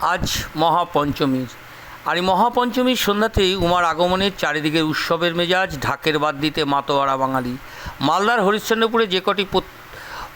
আজ মহাপঞ্চমীর আর এই মহাপঞ্চমীর সন্ধ্যাতেই উমার আগমনের চারিদিকে উৎসবের মেজাজ, ঢাকের বাদ দিতে মাতোয়ারা বাঙালি। মালদার হরিশ্চন্দ্রপুরে যে কটি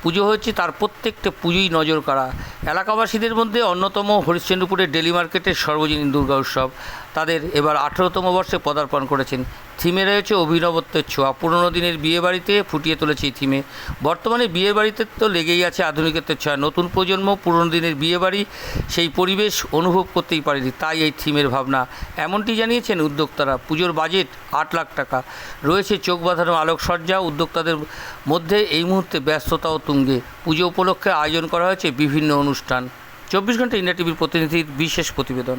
পুজো হয়েছে, তার প্রত্যেকটা পুজোই নজর কাড়া। এলাকাবাসীদের মধ্যে অন্যতম হরিশ্চন্দ্রপুরের ডেলি মার্কেটের সর্বজনীন দুর্গা উৎসব। তাদের এবার আঠেরোতম বর্ষে পদার্পণ করেছেন থিমে রয়েছে অভিনবত্বের ছোঁয়া। পুরনো দিনের বিয়েবাড়িতে ফুটিয়ে তুলেছে এই থিমে। বর্তমানে বিয়েবাড়িতে তো লেগেই আছে আধুনিকত্বের ছোঁয়া। নতুন প্রজন্ম পুরনো দিনের বিয়েবাড়ি সেই পরিবেশ অনুভব করতেই পারেনি। তাই এই থিমের ভাবনা। এমনটি জানিয়েছেন উদ্যোক্তারা। পুজোর বাজেট আট লাখ টাকা। রয়েছে চোখ বাঁধানো আলোকসজ্জা। উদ্যোক্তাদের মধ্যে এই মুহূর্তে ব্যস্ততাও তুঙ্গে। পুজো উপলক্ষে আয়োজন করা হয়েছে বিভিন্ন অনুষ্ঠান। চব্বিশ ঘণ্টা ইন্ডিয়া টিভির প্রতিনিধির বিশেষ প্রতিবেদন।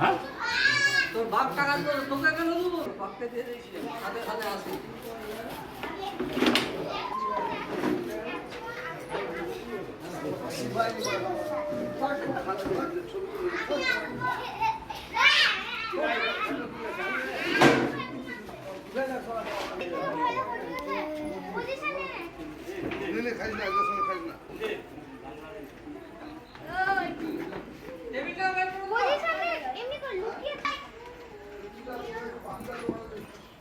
হ্যাঁ? তোর বাপ টাকা তো তোকে কেন দেবো? বাপকে দিয়ে দিয়েছিলাম সাথে সাথে আসি টেবিলটা বের করো তো। পজিশনে এমনি করে লুকিয়ে থাক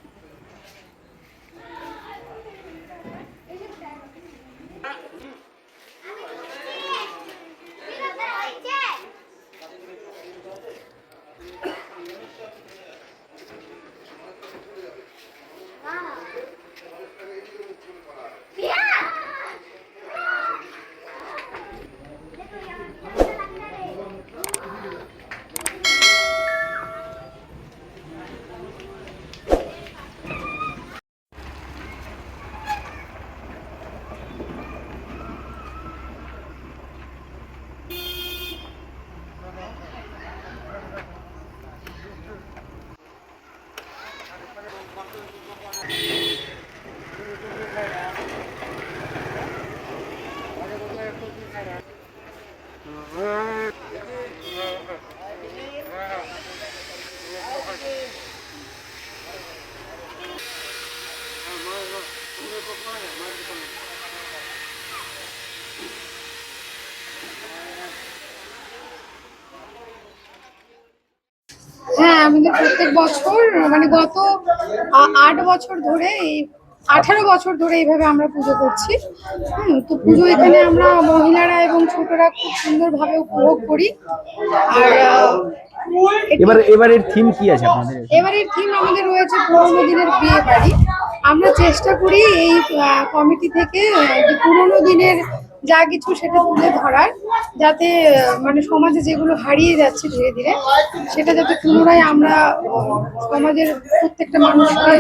হ্যাঁ আমাদের প্রত্যেক বছর মানে গত আট বছর ধরে এই আঠারো বছর ধরে এইভাবে আমরা পুজো করছি। হুম, তো পুজো এখানে আমরা মহিলারা এবং ছোটরা খুব সুন্দর ভাবে উপভোগ করি। আর এবার এবারের থিম কি আছে আপনাদের? এবারের থিম আমাদের রয়েছে পুরোনো দিনের বিয়ে বাড়ি। আমরা চেষ্টা করি এই কমিটি থেকে পুরোনো দিনের যা কিছু সেটা তুলে ধরার যাতে মানে সমাজে যেগুলো হারিয়ে যাচ্ছে ধীরে ধীরে সেটা যাতে পুনরায় আমরা সমাজের প্রত্যেকটা মানুষকে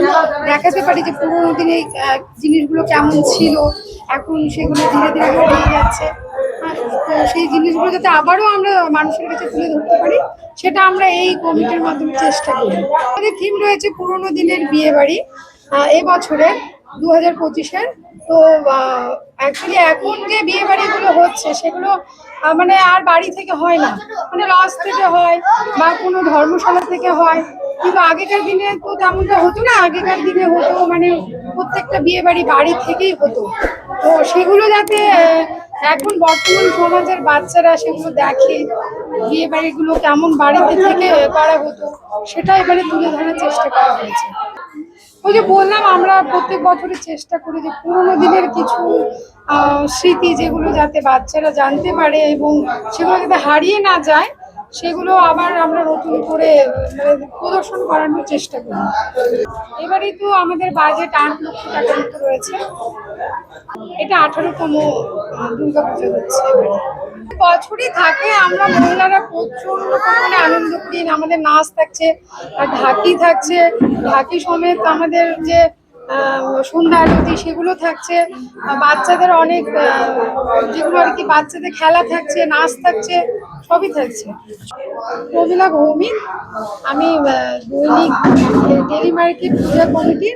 দেখাতে পারি যে পুরোনো দিনে জিনিসগুলো কেমন ছিল এখন সেগুলো ধীরে ধীরে হারিয়ে যাচ্ছে। হ্যাঁ, তো সেই জিনিসগুলো যাতে আবারও আমরা মানুষের কাছে তুলে ধরতে পারি সেটা আমরা এই কমিটির মাধ্যমে চেষ্টা করি। আমাদের থিম রয়েছে পুরোনো দিনের বিয়ে বাড়ি এ বছরের দু হাজার পঁচিশের তো অ্যাকচুয়ালি এখন যে বিয়ে বাড়িগুলো হচ্ছে, সেগুলো মানে আর বাড়ি থেকে হয় না। মানে লজ থেকে হয় বা কোনো ধর্মশালা থেকে হয়। কিন্তু আগেকার দিনে তো তেমনটা হতো না। আগেকার দিনে হতো মানে প্রত্যেকটা বিয়ে বাড়ি বাড়ি থেকেই হতো। তো সেগুলো যাতে এখন বর্তমান সমাজের বাচ্চারা সেগুলো দেখে বিয়ে বাড়িগুলো কেমন বাড়িতে থেকে করা হতো সেটা এবারে তুলে ধরার চেষ্টা করা হয়েছে। ওই যে বললাম, আমরা প্রত্যেক বছরই চেষ্টা করি যে পুরোনো দিনের কিছু স্মৃতি যেগুলো যাতে বাচ্চারা জানতে পারে এবং সেগুলো যাতে হারিয়ে না যায়, সেগুলো আবার আমরা নতুন করে মানে প্রদর্শন করানোর চেষ্টা করি এবারে তো আমাদের বাজেট আট লক্ষ টাকার মতো রয়েছে এটা আঠারোতম দুর্গা পুজো হচ্ছে এবারে। বছরই থাকে, আমরা মহিলারা প্রচণ্ড পরিমাণে আনন্দ করি। আমাদের নাচ থাকছে, আর ঢাকি থাকছে, ঢাকি সমেত আমাদের যে সন্ধ্যা আরতি সেগুলো থাকছে। বাচ্চাদের অনেক যেগুলো আর কি বাচ্চাদের খেলা থাকছে, নাচ থাকছে, সবই থাকছে। প্রমিলা ভৌমিক, আমি দৈনিক ডেলি মার্কেট পূজা কমিটির